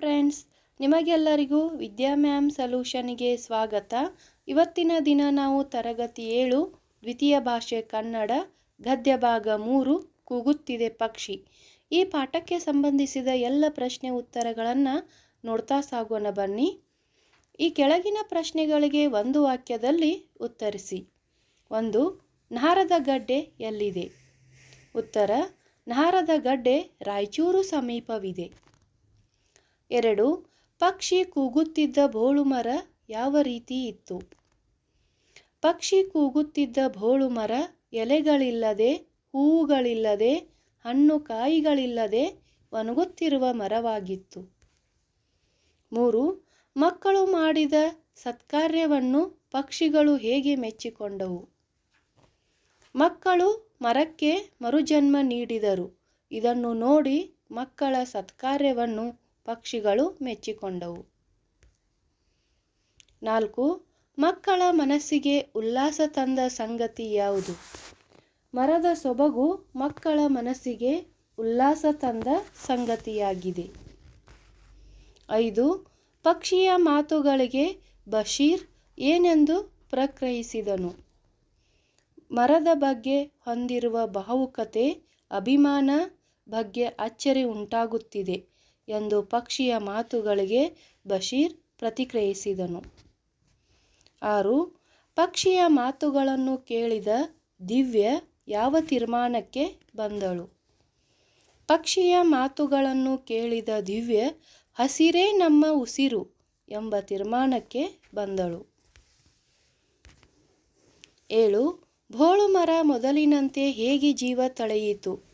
Friends, ನಿಮಗೆಲ್ಲರಿಗೂ ವಿದ್ಯಾ ma'am ಸೊಲ್ಯೂಷನಿಗೆ ಸ್ವಾಗತ. ಇವತ್ತಿನ ದಿನ ನಾವು ತರಗತಿ ಏಳು, ದ್ವಿತೀಯ ಭಾಷೆ ಕನ್ನಡ, ಗದ್ಯ ಭಾಗ ಮೂರು, ಕೂಗುತ್ತಿದೆ ಪಕ್ಷಿ. ಈ ಪಾಠಕ್ಕೆ ಸಂಬಂಧಿಸಿದ ಎಲ್ಲ ಪ್ರಶ್ನೆ ಉತ್ತರಗಳನ್ನು ನೋಡ್ತಾ ಸಾಗೋಣ ಬನ್ನಿ. ಈ ಕೆಳಗಿನ ಪ್ರಶ್ನೆಗಳಿಗೆ ಒಂದು ವಾಕ್ಯದಲ್ಲಿ ಉತ್ತರಿಸಿ. ಒಂದು, ನಾರದ ಗಡ್ಡೆ ಎಲ್ಲಿದೆ? ಉತ್ತರ, ನಾರದ ಗಡ್ಡೆ ರಾಯಚೂರು ಸಮೀಪವಿದೆ. ಎರಡು, ಪಕ್ಷಿ ಕೂಗುತ್ತಿದ್ದ ಬೋಳು ಮರ ಯಾವ ರೀತಿ ಇತ್ತು? ಪಕ್ಷಿ ಕೂಗುತ್ತಿದ್ದ ಬೋಳು ಮರ ಎಲೆಗಳಿಲ್ಲದೆ, ಹೂವುಗಳಿಲ್ಲದೆ, ಹಣ್ಣು ಕಾಯಿಗಳಿಲ್ಲದೆ ಒಣಗುತ್ತಿರುವ ಮರವಾಗಿತ್ತು. ಮೂರು, ಮಕ್ಕಳು ಮಾಡಿದ ಸತ್ಕಾರ್ಯವನ್ನು ಪಕ್ಷಿಗಳು ಹೇಗೆ ಮೆಚ್ಚಿಕೊಂಡವು? ಮಕ್ಕಳು ಮರಕ್ಕೆ ಮರುಜನ್ಮ ನೀಡಿದರು. ಇದನ್ನು ನೋಡಿ ಮಕ್ಕಳ ಸತ್ಕಾರ್ಯವನ್ನು ಪಕ್ಷಿಗಳು ಮೆಚ್ಚಿಕೊಂಡವು. ನಾಲ್ಕು, ಮಕ್ಕಳ ಮನಸ್ಸಿಗೆ ಉಲ್ಲಾಸ ತಂದ ಸಂಗತಿ ಯಾವುದು? ಮರದ ಸೊಬಗು ಮಕ್ಕಳ ಮನಸ್ಸಿಗೆ ಉಲ್ಲಾಸ ತಂದ ಸಂಗತಿಯಾಗಿದೆ. ಐದು, ಪಕ್ಷಿಯ ಮಾತುಗಳಿಗೆ ಬಶೀರ್ ಏನೆಂದು ಪ್ರಕ್ರಿಯಿಸಿದನು? ಮರದ ಬಗ್ಗೆ ಹೊಂದಿರುವ ಭಾವುಕತೆ ಅಭಿಮಾನ ಬಗ್ಗೆ ಅಚ್ಚರಿ ಉಂಟಾಗುತ್ತಿದೆ. ಎಂದು ಪಕ್ಷಿಯ ಮಾತುಗಳಿಗೆ ಬಶೀರ್ ಪ್ರತಿಕ್ರಿಯಿಸಿದನು. ಆರು, ಪಕ್ಷಿಯ ಮಾತುಗಳನ್ನು ಕೇಳಿದ ದಿವ್ಯ ಯಾವ ತೀರ್ಮಾನಕ್ಕೆ ಬಂದಳು? ಪಕ್ಷಿಯ ಮಾತುಗಳನ್ನು ಕೇಳಿದ ದಿವ್ಯ, ಹಸಿರೇ ನಮ್ಮ ಉಸಿರು ಎಂಬ ತೀರ್ಮಾನಕ್ಕೆ ಬಂದಳು. ಏಳು ಬೋಳು ಮರ ಮೊದಲಿನಂತೆ ಹೇಗೆ ಜೀವ ತಳೆಯಿತು?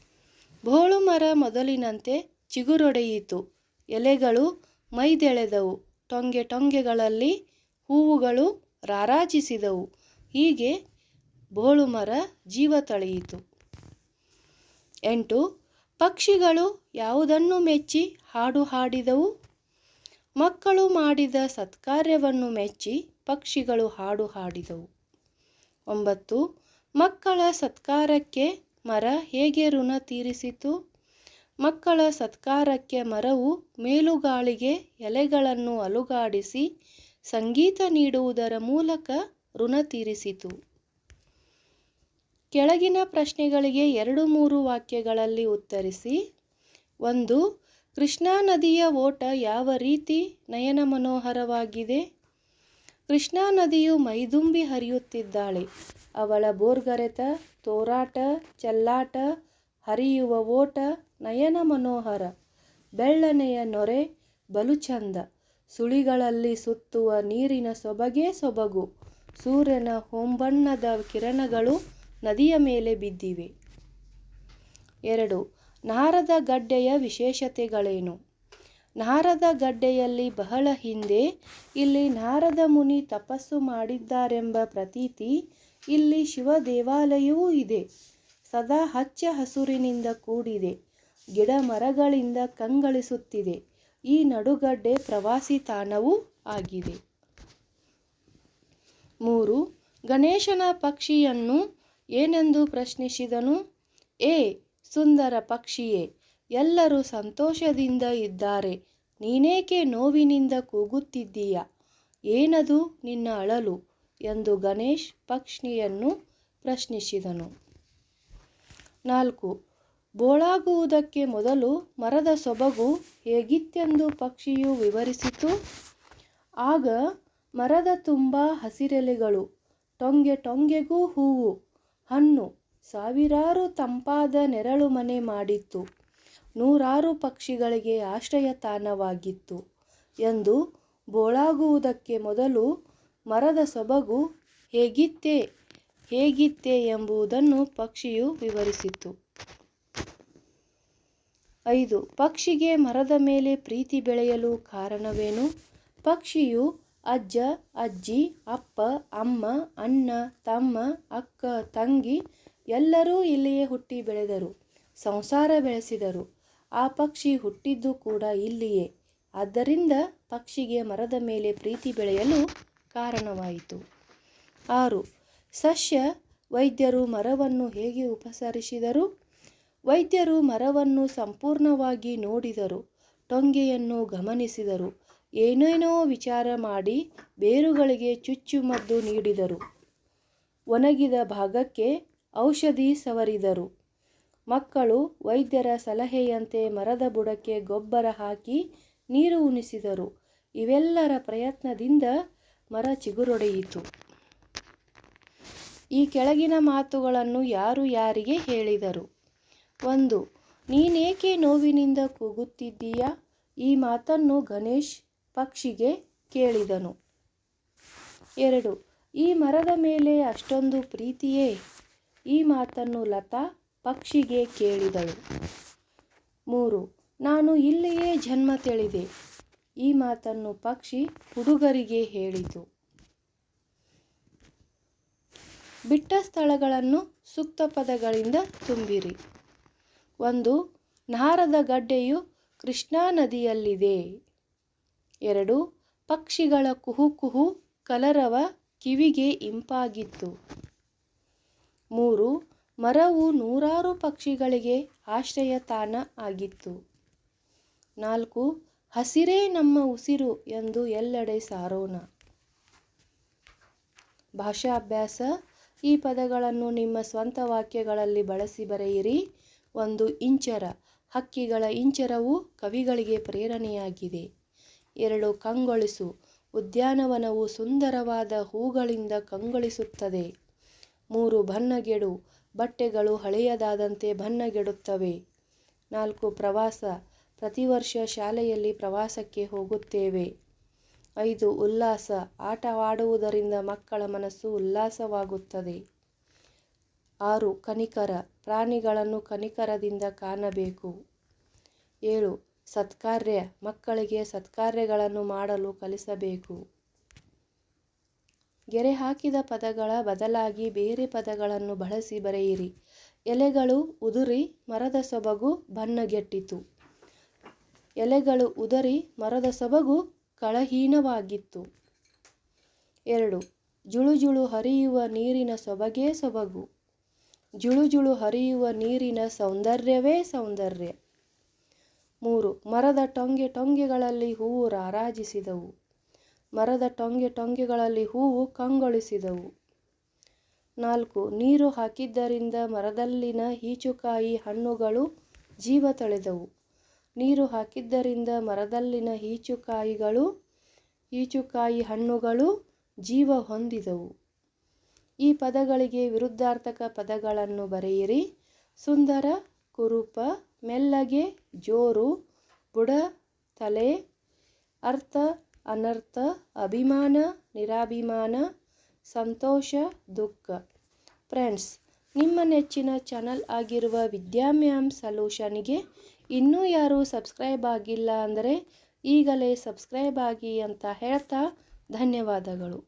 ಬೋಳು ಮರ ಮೊದಲಿನಂತೆ ಚಿಗುರೊಡೆಯಿತು. ಎಲೆಗಳು ಮೈದೆಳೆದವು. ಟೊಂಗೆ ಟೊಂಗೆಗಳಲ್ಲಿ ಹೂವುಗಳು ರಾರಾಜಿಸಿದವು. ಹೀಗೆ ಬೋಳು ಮರ ಜೀವ ತಳೆಯಿತು. ಎಂಟು, ಪಕ್ಷಿಗಳು ಯಾವುದನ್ನು ಮೆಚ್ಚಿ ಹಾಡು ಹಾಡಿದವು? ಮಕ್ಕಳು ಮಾಡಿದ ಸತ್ಕಾರ್ಯವನ್ನು ಮೆಚ್ಚಿ ಪಕ್ಷಿಗಳು ಹಾಡು ಹಾಡಿದವು. ಒಂಬತ್ತು, ಮಕ್ಕಳ ಸತ್ಕಾರಕ್ಕೆ ಮರ ಹೇಗೆ ಋಣ ತೀರಿಸಿತು? ಮಕ್ಕಳ ಸತ್ಕಾರಕ್ಕೆ ಮರವು ಮೇಲುಗಾಳಿಗೆ ಎಲೆಗಳನ್ನು ಅಲುಗಾಡಿಸಿ ಸಂಗೀತ ನೀಡುವುದರ ಮೂಲಕ ಋಣ ತೀರಿಸಿತು. ಕೆಳಗಿನ ಪ್ರಶ್ನೆಗಳಿಗೆ ಎರಡು ಮೂರು ವಾಕ್ಯಗಳಲ್ಲಿ ಉತ್ತರಿಸಿ, ಒಂದು, ಕೃಷ್ಣಾ ನದಿಯ ಓಟ ಯಾವ ರೀತಿ ನಯನ ಮನೋಹರವಾಗಿದೆ? ಕೃಷ್ಣಾ ನದಿಯು ಮೈದುಂಬಿ ಹರಿಯುತ್ತಿದ್ದಾಳೆ. ಅವಳ ಬೋರ್ಗರೆತ, ತೋರಾಟ, ಚೆಲ್ಲಾಟ, ಹರಿಯುವ ಓಟ ನಯನ ಮನೋಹರ. ಬೆಳ್ಳನೆಯ ನೊರೆ ಬಲು ಚಂದ ಸುಳಿಗಳಲ್ಲಿ ಸುತ್ತುವ ನೀರಿನ ಸೊಬಗೇ ಸೊಬಗು. ಸೂರ್ಯನ ಹೊಂಬಣ್ಣದ ಕಿರಣಗಳು ನದಿಯ ಮೇಲೆ ಬಿದ್ದಿವೆ. ಎರಡು. ನಾರದ ಗಡ್ಡೆಯ ವಿಶೇಷತೆಗಳೇನು? ನಾರದ ಗಡ್ಡೆಯಲ್ಲಿ ಬಹಳ ಹಿಂದೆ, ಇಲ್ಲಿ ನಾರದ ಮುನಿ ತಪಸ್ಸು ಮಾಡಿದ್ದಾರೆಂಬ ಪ್ರತೀತಿ, ಇಲ್ಲಿ ಶಿವ ದೇವಾಲಯವೂ ಇದೆ. ಸದಾ ಹಚ್ಚ ಹಸುರಿನಿಂದ ಕೂಡಿದೆ. ಗಿಡ ಮರಗಳಿಂದ ಕಂಗಳಿಸುತ್ತಿದೆ. ಈ ನಡುಗಡ್ಡೆ ಪ್ರವಾಸಿ ತಾಣವೂ ಆಗಿದೆ. ಮೂರು, ಗಣೇಶನ ಪಕ್ಷಿಯನ್ನು ಏನೆಂದು ಪ್ರಶ್ನಿಸಿದನು? ಏ ಸುಂದರ ಪಕ್ಷಿಯೇ, ಎಲ್ಲರೂ ಸಂತೋಷದಿಂದ ಇದ್ದಾರೆ. ನೀನೇಕೆ ನೋವಿನಿಂದ ಕೂಗುತ್ತಿದ್ದೀಯ? ಏನದು ನಿನ್ನ ಅಳಲು? ಎಂದು ಗಣೇಶ್ ಪಕ್ಷಿಯನ್ನು ಪ್ರಶ್ನಿಸಿದನು. ನಾಲ್ಕು ಬೋಳಾಗುವುದಕ್ಕೆ ಮೊದಲು ಮರದ ಸೊಬಗು ಹೇಗಿತ್ತೆಂದು ಪಕ್ಷಿಯು ವಿವರಿಸಿತು. ಆಗ ಮರದ ತುಂಬ ಹಸಿರೆಲೆಗಳು, ಟೊಂಗೆ ಟೊಂಗೆಗೂ ಹೂವು, ಹಣ್ಣು, ಸಾವಿರಾರು ತಂಪಾದ ನೆರಳು ಮನೆ ಮಾಡಿತ್ತು. ನೂರಾರು ಪಕ್ಷಿಗಳಿಗೆ ಆಶ್ರಯ ತಾಣವಾಗಿತ್ತು ಎಂದು ಬೋಳಾಗುವುದಕ್ಕೆ ಮೊದಲು ಮರದ ಸೊಬಗು ಹೇಗಿತ್ತೆ ಹೇಗಿತ್ತೆ ಎಂಬುದನ್ನು ಪಕ್ಷಿಯು ವಿವರಿಸಿತು. ಐದು. ಪಕ್ಷಿಗೆ ಮರದ ಮೇಲೆ ಪ್ರೀತಿ ಬೆಳೆಯಲು ಕಾರಣವೇನು? ಪಕ್ಷಿಯು ಅಜ್ಜ, ಅಜ್ಜಿ, ಅಪ್ಪ, ಅಮ್ಮ, ಅಣ್ಣ, ತಮ್ಮ, ಅಕ್ಕ, ತಂಗಿ ಎಲ್ಲರೂ ಇಲ್ಲಿಯೇ ಹುಟ್ಟಿ ಬೆಳೆದರು, ಸಂಸಾರ ಬೆಳೆಸಿದರು. ಆ ಪಕ್ಷಿ ಹುಟ್ಟಿದ್ದು ಕೂಡ ಇಲ್ಲಿಯೇ. ಆದ್ದರಿಂದ ಪಕ್ಷಿಗೆ ಮರದ ಮೇಲೆ ಪ್ರೀತಿ ಬೆಳೆಯಲು ಕಾರಣವಾಯಿತು. ಆರು. ಸಸ್ಯ ವೈದ್ಯರು ಮರವನ್ನು ಹೇಗೆ ಉಪಸರಿಸಿದರು? ವೈದ್ಯರು ಮರವನ್ನು ಸಂಪೂರ್ಣವಾಗಿ ನೋಡಿದರು, ಟೊಂಗೆಯನ್ನು ಗಮನಿಸಿದರು, ಏನೇನೋ ವಿಚಾರ ಮಾಡಿ ಬೇರುಗಳಿಗೆ ಚುಚ್ಚುಮದ್ದು ನೀಡಿದರು. ಒಣಗಿದ ಭಾಗಕ್ಕೆ ಔಷಧಿ ಸವರಿದರು. ಮಕ್ಕಳು ವೈದ್ಯರ ಸಲಹೆಯಂತೆ ಮರದ ಬುಡಕ್ಕೆ ಗೊಬ್ಬರ ಹಾಕಿ ನೀರು ಉಣಿಸಿದರು. ಇವೆಲ್ಲರ ಪ್ರಯತ್ನದಿಂದ ಮರ ಚಿಗುರೊಡೆಯಿತು. ಈ ಕೆಳಗಿನ ಮಾತುಗಳನ್ನು ಯಾರು ಯಾರಿಗೆ ಹೇಳಿದರು? ಒಂದು, ನೀನೇಕೆ ನೋವಿನಿಂದ ಕೂಗುತ್ತಿದ್ದೀಯ? ಈ ಮಾತನ್ನು ಗಣೇಶ್ ಪಕ್ಷಿಗೆ ಕೇಳಿದನು. ಎರಡು, ಈ ಮರದ ಮೇಲೆ ಅಷ್ಟೊಂದು ಪ್ರೀತಿಯೇ? ಈ ಮಾತನ್ನು ಲತಾ ಪಕ್ಷಿಗೆ ಕೇಳಿದಳು. ಮೂರು, ನಾನು ಇಲ್ಲಿಯೇ ಜನ್ಮ ತೆಳೆದೆ. ಈ ಮಾತನ್ನು ಪಕ್ಷಿ ಹುಡುಗರಿಗೆ ಹೇಳಿತು. ಬಿಟ್ಟ ಸ್ಥಳಗಳನ್ನು ಸೂಕ್ತ ಪದಗಳಿಂದ ತುಂಬಿರಿ. ಒಂದು, ನಾರದ ಗಡ್ಡೆಯು ಕೃಷ್ಣಾ ನದಿಯಲ್ಲಿದೆ. ಎರಡು, ಪಕ್ಷಿಗಳ ಕುಹು ಕುಹು ಕಲರವ ಕಿವಿಗೆ ಇಂಪಾಗಿತ್ತು. ಮೂರು, ಮರವು ನೂರಾರು ಪಕ್ಷಿಗಳಿಗೆ ಆಶ್ರಯ ತಾಣ ಆಗಿತ್ತು. ನಾಲ್ಕು, ಹಸಿರೇ ನಮ್ಮ ಉಸಿರು ಎಂದು ಎಲ್ಲೆಡೆ ಸಾರೋಣ. ಭಾಷಾಭ್ಯಾಸ, ಈ ಪದಗಳನ್ನು ನಿಮ್ಮ ಸ್ವಂತ ವಾಕ್ಯಗಳಲ್ಲಿ ಬಳಸಿ ಬರೆಯಿರಿ. ಒಂದು ಇಂಚರ, ಹಕ್ಕಿಗಳ ಇಂಚರವು ಕವಿಗಳಿಗೆ ಪ್ರೇರಣೆಯಾಗಿದೆ. ಎರಡು ಕಂಗೊಳಿಸು, ಉದ್ಯಾನವನವು ಸುಂದರವಾದ ಹೂಗಳಿಂದ ಕಂಗೊಳಿಸುತ್ತದೆ. ಮೂರು ಬಣ್ಣಗೆಡು ಬಟ್ಟೆಗಳು ಹಳೆಯದಾದಂತೆ ಬಣ್ಣಗೆಡುತ್ತವೆ ನಾಲ್ಕು ಪ್ರವಾಸ, ಪ್ರತಿ ವರ್ಷ ಶಾಲೆಯಲ್ಲಿ ಪ್ರವಾಸಕ್ಕೆ ಹೋಗುತ್ತೇವೆ. ಐದು ಉಲ್ಲಾಸ, ಆಟವಾಡುವುದರಿಂದ ಮಕ್ಕಳ ಮನಸ್ಸು ಉಲ್ಲಾಸವಾಗುತ್ತದೆ. ಆರು ಕನಿಕರ ಪ್ರಾಣಿಗಳನ್ನು ಕನಿಕರದಿಂದ ಕಾಣಬೇಕು. ಏಳು ಸತ್ಕಾರ್ಯ ಮಕ್ಕಳಿಗೆ ಸತ್ಕಾರ್ಯಗಳನ್ನು ಮಾಡಲು ಕಲಿಸಬೇಕು. ಗೆರೆ ಹಾಕಿದ ಪದಗಳ ಬದಲಾಗಿ ಬೇರೆ ಪದಗಳನ್ನು ಬಳಸಿ ಬರೆಯಿರಿ. ಎಲೆಗಳು ಉದುರಿ ಮರದ ಸೊಬಗು ಬಣ್ಣಗೆಟ್ಟಿತು. ಎಲೆಗಳು ಉದರಿ ಮರದ ಸೊಬಗು ಕಳಹೀನವಾಗಿತ್ತು. ಎರಡು ಜುಳು ಜುಳು ಹರಿಯುವ ನೀರಿನ ಸೊಬಗೇ ಸೊಬಗು. ಜುಳು ಜುಳು ಹರಿಯುವ ನೀರಿನ ಸೌಂದರ್ಯವೇ ಸೌಂದರ್ಯ. ಮೂರು, ಮರದ ಟೊಂಗೆ ಟೊಂಗೆಗಳಲ್ಲಿ ಹೂವು ರಾರಾಜಿಸಿದವು. ಮರದ ಟೊಂಗೆ ಟೊಂಗೆಗಳಲ್ಲಿ ಹೂವು ಕಂಗೊಳಿಸಿದವು. ನಾಲ್ಕು, ನೀರು ಹಾಕಿದ್ದರಿಂದ ಮರದಲ್ಲಿನ ಈಚುಕಾಯಿ ಹಣ್ಣುಗಳು ಜೀವ ತಳೆದವು. ನೀರು ಹಾಕಿದ್ದರಿಂದ ಮರದಲ್ಲಿನ ಈಚುಕಾಯಿಗಳು, ಈಚುಕಾಯಿ ಹಣ್ಣುಗಳು ಜೀವ ಹೊಂದಿದವು. ಈ ಪದಗಳಿಗೆ ವಿರುದ್ಧಾರ್ಥಕ ಪದಗಳನ್ನು ಬರೆಯಿರಿ. ಸುಂದರ, ಕುರುಪ, ಮೆಲ್ಲಗೆ, ಜೋರು, ಬುಡ, ತಲೆ, ಅರ್ಥ, ಅನರ್ಥ, ಅಭಿಮಾನ, ನಿರಾಭಿಮಾನ, ಸಂತೋಷ, ದುಃಖ. ಫ್ರೆಂಡ್ಸ್, ನಿಮ್ಮ ನೆಚ್ಚಿನ ಚಾನಲ್ ಆಗಿರುವ ವಿದ್ಯಾಮ್ಯಾಮ್ ಸಲ್ಯೂಷನ್ಗೆ ಇನ್ನೂ ಯಾರೂ ಸಬ್ಸ್ಕ್ರೈಬ್ ಆಗಿಲ್ಲ ಅಂದರೆ ಈಗಲೇ ಸಬ್ಸ್ಕ್ರೈಬ್ ಆಗಿ ಅಂತ ಹೇಳ್ತಾ ಧನ್ಯವಾದಗಳು.